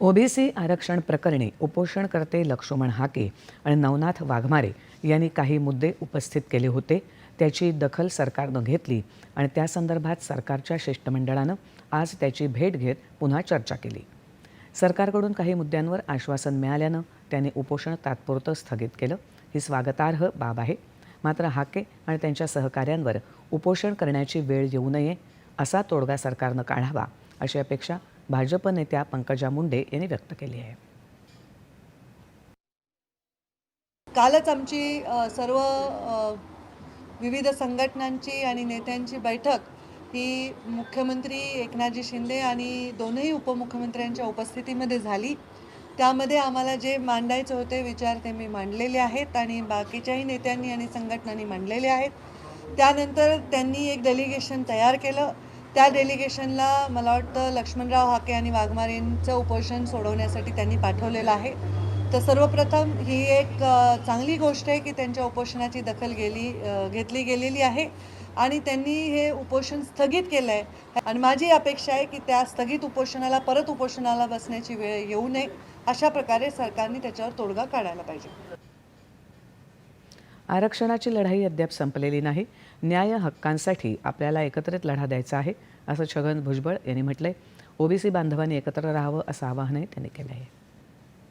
OBC आरक्षण प्रकरणी उपोषणकर्ते लक्ष्मण हाके आणि नवनाथ वाघमारे यांनी काही मुद्दे उपस्थित केले होते. त्याची दखल सरकारनं घेतली आणि त्यासंदर्भात सरकारच्या शिष्टमंडळानं आज त्याची भेट घेत पुन्हा चर्चा केली. सरकारकडून काही मुद्द्यांवर आश्वासन मिळाल्यानं त्यांनी उपोषण तात्पुरतं स्थगित केलं. ही स्वागतार्ह बाब आहे. मात्र हाके आणि त्यांच्या सहकाऱ्यांवर उपोषण करण्याची वेळ येऊ नये असा तोडगा सरकारनं काढावा अशी अपेक्षा भाजप नेत्या पंकजा मुंडे यांनी व्यक्त केली आहे. कालच आमची सर्व विविध संघटनांची आणि नेत्यांची बैठक ही मुख्यमंत्री एकनाथजी शिंदे आणि दोनही उपमुख्यमंत्र्यांच्या उपस्थितीमध्ये झाली. त्यामध्ये आम्हाला जे मांडायचे होते विचार ते मी मांडलेले आहेत आणि बाकीच्याही नेत्यांनी आणि संघटनांनी मांडलेले आहेत. त्यानंतर त्यांनी एक डेलिगेशन तयार केलं. त्या डेलिगेशनला मला वाटतं लक्ष्मणराव हाके आणि वाघमारेंचं उपोषण सोडवण्यासाठी त्यांनी पाठवलेलं आहे. तर सर्वप्रथम ही एक चांगली गोष्ट आहे की त्यांच्या उपोषणाची दखल गेली घेतली गेलेली आहे. आणि त्यांनी हे उपोषण स्थगित केलं आहे आणि माझी अपेक्षा आहे की त्या स्थगित उपोषणाला परत उपोषणाला बसण्याची वेळ येऊ नये अशा प्रकारे सरकारने त्याच्यावर तोडगा काढायला पाहिजे. आरक्षणाची लढाई अद्याप संपलेली नाही. न्याय हक्कांसाठी आपल्याला एकत्रित लढा द्यायचा आहे असं छगन भुजबळ यांनी म्हटलंय. ओबीसी बांधवांनी एकत्र राहावं असं आवाहनही त्यांनी केलं आहे